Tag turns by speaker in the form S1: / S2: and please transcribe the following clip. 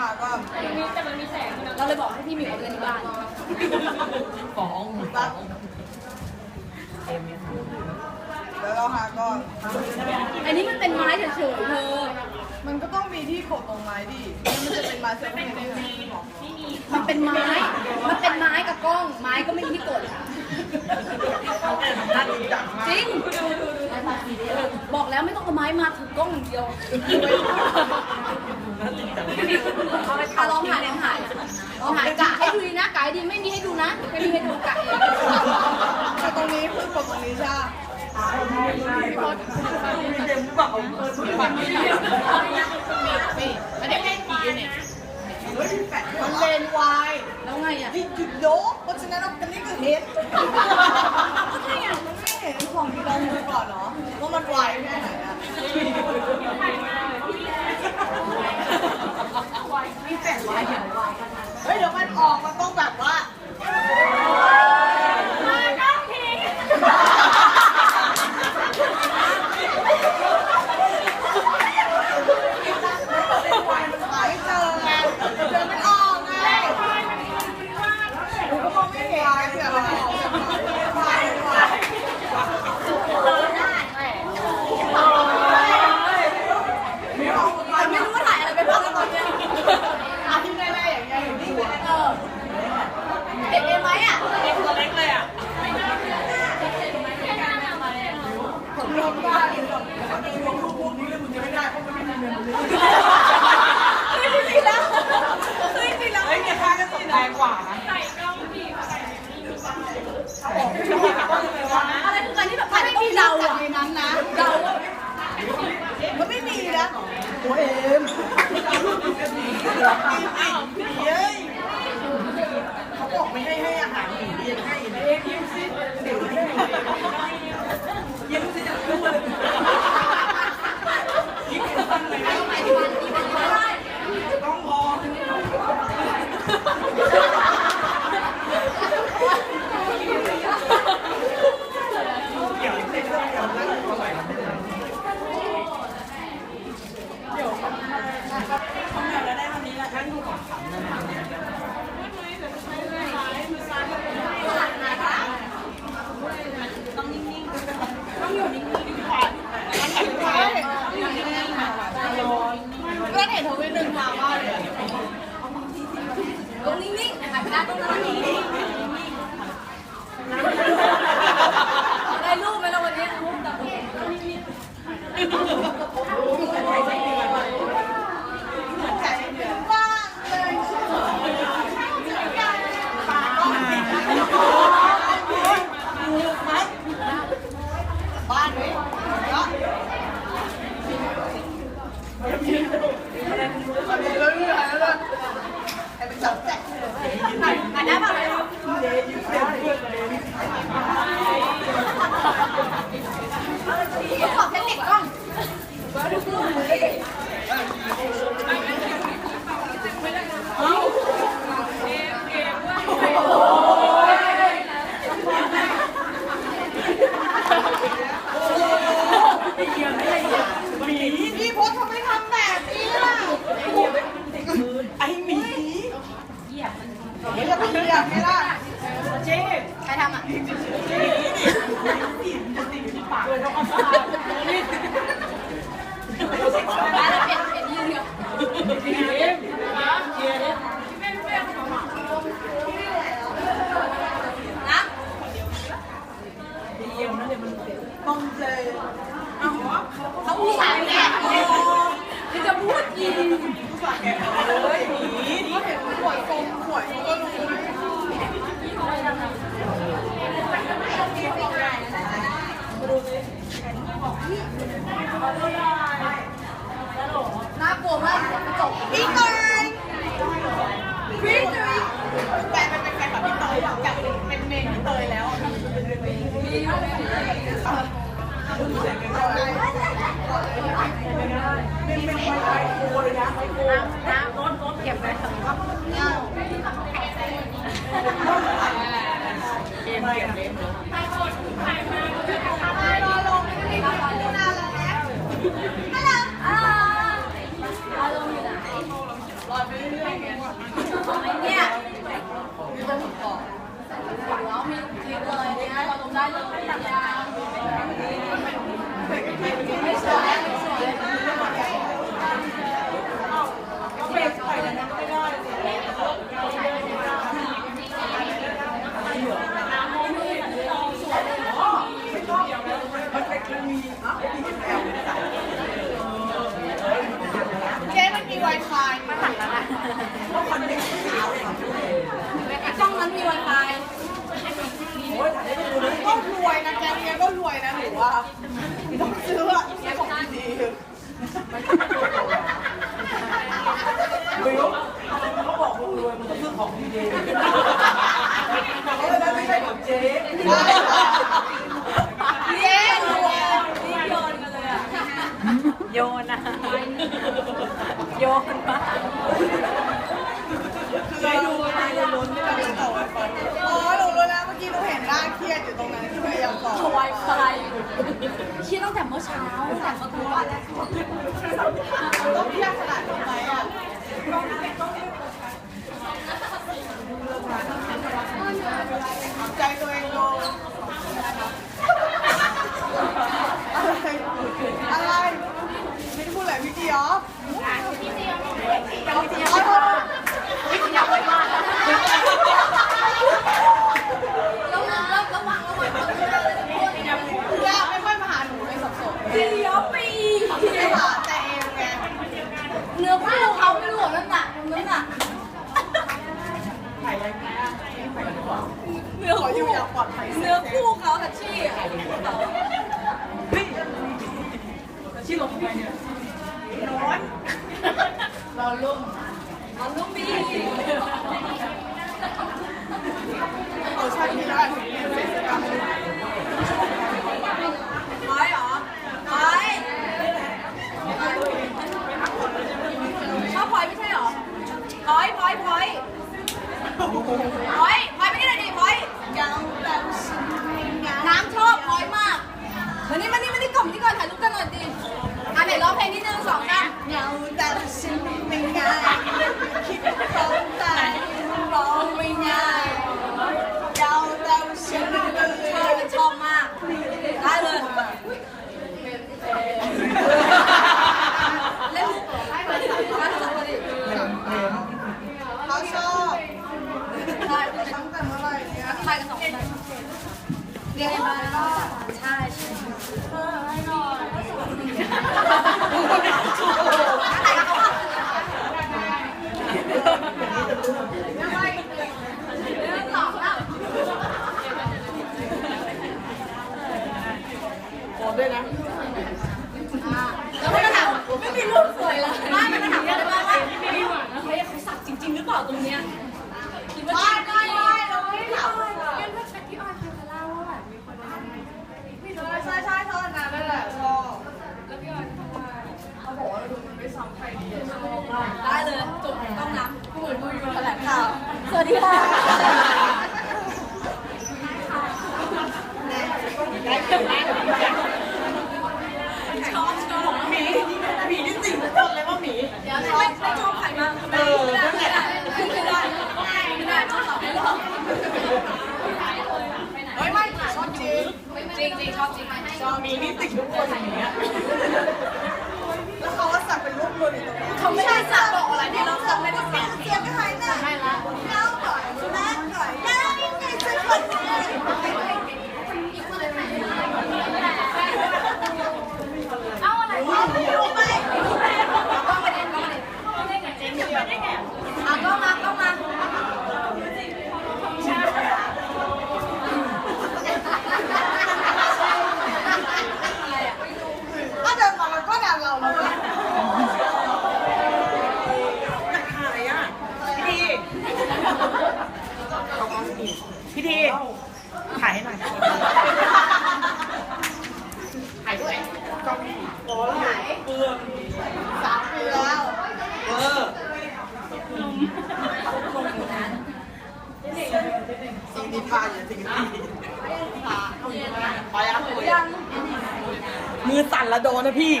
S1: หาก็
S2: เราเลยบอกให้พี่หมิวเอาไปเล่นที่บ้าน
S3: ฟ้องฟ้องเอ็มเนี่ย
S1: แล้วเราหาก็
S2: อันนี้มันเป็นไม้เฉยๆเธอ
S1: มันก็ต้องมีที่กดตรงไม้ดิแล้วมันจะเป็นไม้เซอร์เพนได้ไง
S2: มันเป็นไม้ มันเป็นไม้กับกล้อง ไม้ก็ไม่มีที่กด
S3: น่าจริงจังมาก
S2: จริง บอกแล้วไม่ต้องเอาไม้มาถือกล้องอย่างเดียว
S3: น่าจริงจัง
S2: อะลองถ่ายลองถ่ายลองถ่ายกะให้ดูดีนะกะให้ดีไม่มีให้ดูนะ ไม่มีให้ดูกะเอง
S1: ตรงนี้คือกตรงนี้ใช่ไหม
S3: เต็มเปล่า
S2: แล้เดี๋ยวให้ผีเนี่ย
S1: มันเลนวาย
S2: แล้วไงอะ
S1: นี่จุดโยกเพราะฉะนั้นเราเป็นนี่คือเห็นใช่อะมันไม่เห็นของที่เราดูก่อนเนาะว่ามันวายแค่ไหนอะ มีแปดวายเดี๋ยววายเฮ้ยเดี๋ยวมันออกมันต้องแบบว่า หายเจอไงเดินไม่ออกไงหนูก็มองไม่เห็นเผื่อมันออกแบบไหนไปไปไม่ออกไป
S2: ไม่รู้ว่าถ่ายอะไรไปบ้างแล้วตอนเนี้ย
S1: อาที่แน่ๆอย่างเงี้ยอยู่นี่เลย
S2: เออเห็นเองไหมอะ
S3: ตัวเล็กเลยอะ
S1: ผมลงได้เลยแบบถ้าเป็นลงรูปพวกนี้แล้วมึงจะไม่ได้เพราะมัน
S2: คือจริงๆแล้วคือจริงๆแล้ว
S3: เฮ้ยเนี่ยค่าก็ตกแพงกว่านะ
S2: อะไรคือการที่แบบมันต้องเดาอะ
S1: ในนั้นนะ
S2: เดาอะ
S1: มันไม่มีนะโอ้เอ็มเฮ้ยเขาบอกไม่ให้ให้อาหารหมีเย็นให้นะเอ็มยิ้มสิเดี๋ยวให้ยิ้มสิจะรู้เลยยิ้มสั้นเลย
S2: หมายถึงวันนี้มันไม่ได้
S1: ต้องพอ
S3: เกี่ยวเส้นเกี่ยวนั่งเท่าไหร่ครับเดี๋ยวทำงานแล้วได้วันนี้ละนั่งดูของขำนะต้องนิ่งๆต้องอยู่นิ่งๆดีกว่า
S1: ใช่ก็เห็นทวิตหนึ่งมาว่าเลย
S2: ตรง นิ่งๆถ่ายไปได้ตรงนั้นนิ่งๆได้รูปไหมเราวันนี้รูปแต่
S1: ว่างเลยบ้านไหมก็เรื่อยๆเลยให้เป็นจับแจ๊ก
S2: ถ่ายถ่ายได้ป่ะ ขอเทคนิคกล้อง
S1: พี่พศทำไมทำแบบนี้ล่ะ
S3: ไอหมี
S1: เดี๋ยวจะไปเหยียบไงล่ะ
S3: เจ๊
S2: ใครทำอะ
S3: ปากเลยต้องเอาผ้านี่
S2: ได้แล้วเปลี่ยนเปลี่ยนยืนเดียว
S3: เอ็มเชียร์ดิ
S2: นะ
S3: เยี่ยมนะเนี่ยมัน
S1: ต้องเจอ
S2: เขาผู้ชายแก่คือจะพูดอีก
S1: เฮ้ยหนีนี่เห็นขวดฟงขวดเขาก็รู้ไหม
S2: น่ากลัวมากจบ
S1: พี่เตยพี่เตยแฟนมันเป็นแฟนกับพี่เตยอะอยากเป็นเมนพี่เตยแล้วอะเป็ นเป็นไวไฟโคเลยนะไฟโค
S2: น้ำรถรถเก็บไว้สำหรับ
S3: เอ็มเก็บเล็บเลย
S1: รอลงไม่ โย
S2: น
S1: อะ
S3: โยน
S2: มา
S1: คือดู
S3: มาเาลุ้นไม่ต้อง
S4: ต่อ
S3: ไว
S1: อ๋อหนูรู้แล้วเมื่อกี้เราเห็นร่างเครียดอยู่ตรงนั้นที่พยายามต่อ
S2: ไวไฟเครียดตั้งแต่เมื่อเช้าแต่เมื่อคืน
S1: อู่เนื้อ
S2: คู่เขา
S1: แต่ชี่อะ
S2: ชชี่แต่ชี่
S3: ลงทำไมเนี่ย
S1: ร้
S2: อ
S1: นร้
S2: อนลุ่มร้อนลุ่มพี่เอาใช้ไม่ได้
S1: เนเสร็จแล้ว
S2: ช
S1: อ
S2: บถ่ายทั้ง
S1: แต่เมื่อไหร่เนี่ย
S2: ถ่ายกันสองคนเรียนมาแล้วก็
S1: ใช่ใช่เอ
S2: อให้นอนด้วยนะ ชอบชอบ
S3: หมีหมีที่จริงทุกคนเลยว่าหมี
S2: ไม่ไม่ชอบใครมาเออไม่ได้ไม่ได้ไม่ได้ต้องตอบให้รอ
S1: บไม่ไม่ชอบจริง
S2: จริงจริงชอบจริง
S3: ชอบหมีที่จริงทุกคนอย่างเงี้ย
S1: แล้วเขาว่าสักเป็นรูปเลย
S2: เขาไม่ได้สัก สา
S1: ม
S3: ปี
S1: แล้ว
S3: สิ่งที่อยู่สิ่งที่ไปอะมือสั่นละโดนนะพี่